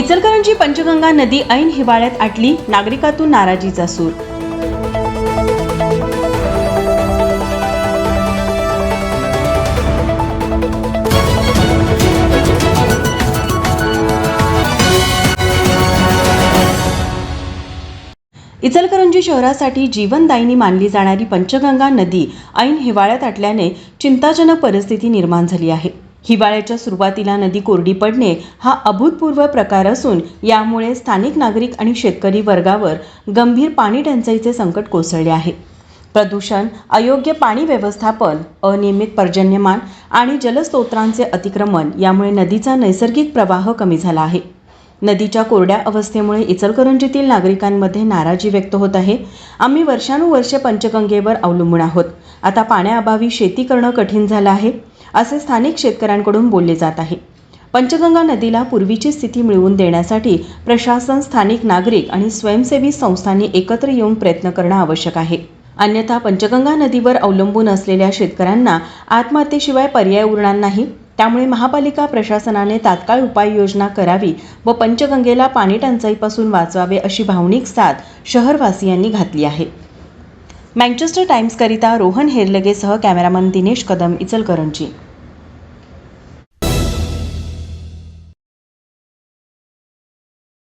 इचलकरंजी पंचगंगा नदी ऐन हिवाळ्यात आटली नागरिकातून नाराजीचा सूर. इचलकरंजी शहरासाठी जीवनदायिनी मानली जाणारी पंचगंगा नदी ऐन हिवाळ्यात आटल्याने चिंताजनक परिस्थिती निर्माण झाली आहे. हिवाळ्याच्या सुरुवातीला नदी कोरडी पडणे हा अभूतपूर्व प्रकार असून यामुळे स्थानिक नागरिक आणि शेतकरी वर्गावर गंभीर पाणी टंचाईचे संकट कोसळले आहे. प्रदूषण अयोग्य पाणी व्यवस्थापन अनियमित पर्जन्यमान आणि जलस्त्रोतांचे अतिक्रमण यामुळे नदीचा नैसर्गिक प्रवाह कमी झाला आहे. नदीच्या कोरड्या अवस्थेमुळे इचलकरंजीतील नागरिकांमध्ये नाराजी व्यक्त होत आहे. आम्ही वर्षानुवर्षे पंचगंगेवर अवलंबून आहोत. आता पाण्याअभावी शेती करणं कठीण झालं आहे असे स्थानिक शेतकऱ्यांकडून बोलले जात आहे. पंचगंगा नदीला पूर्वीची स्थिती मिळवून देण्यासाठी प्रशासन स्थानिक नागरिक आणि स्वयंसेवी संस्थांनी एकत्र येऊन प्रयत्न करणं आवश्यक आहे. अन्यथा पंचगंगा नदीवर अवलंबून असलेल्या शेतकऱ्यांना आत्महत्येशिवाय पर्याय उरणार नाही. त्यामुळे महापालिका प्रशासनाने तात्काळ उपाययोजना करावी व पंचगंगेला पाणी टंचाईपासून वाचवावे अशी भावनिक साथ शहरवासियांनी घातली आहे. मँचेस्टर टाइम्सकरिता रोहन हेरलगेसह कॅमेरामन दिनेश कदम इचलकरंजी.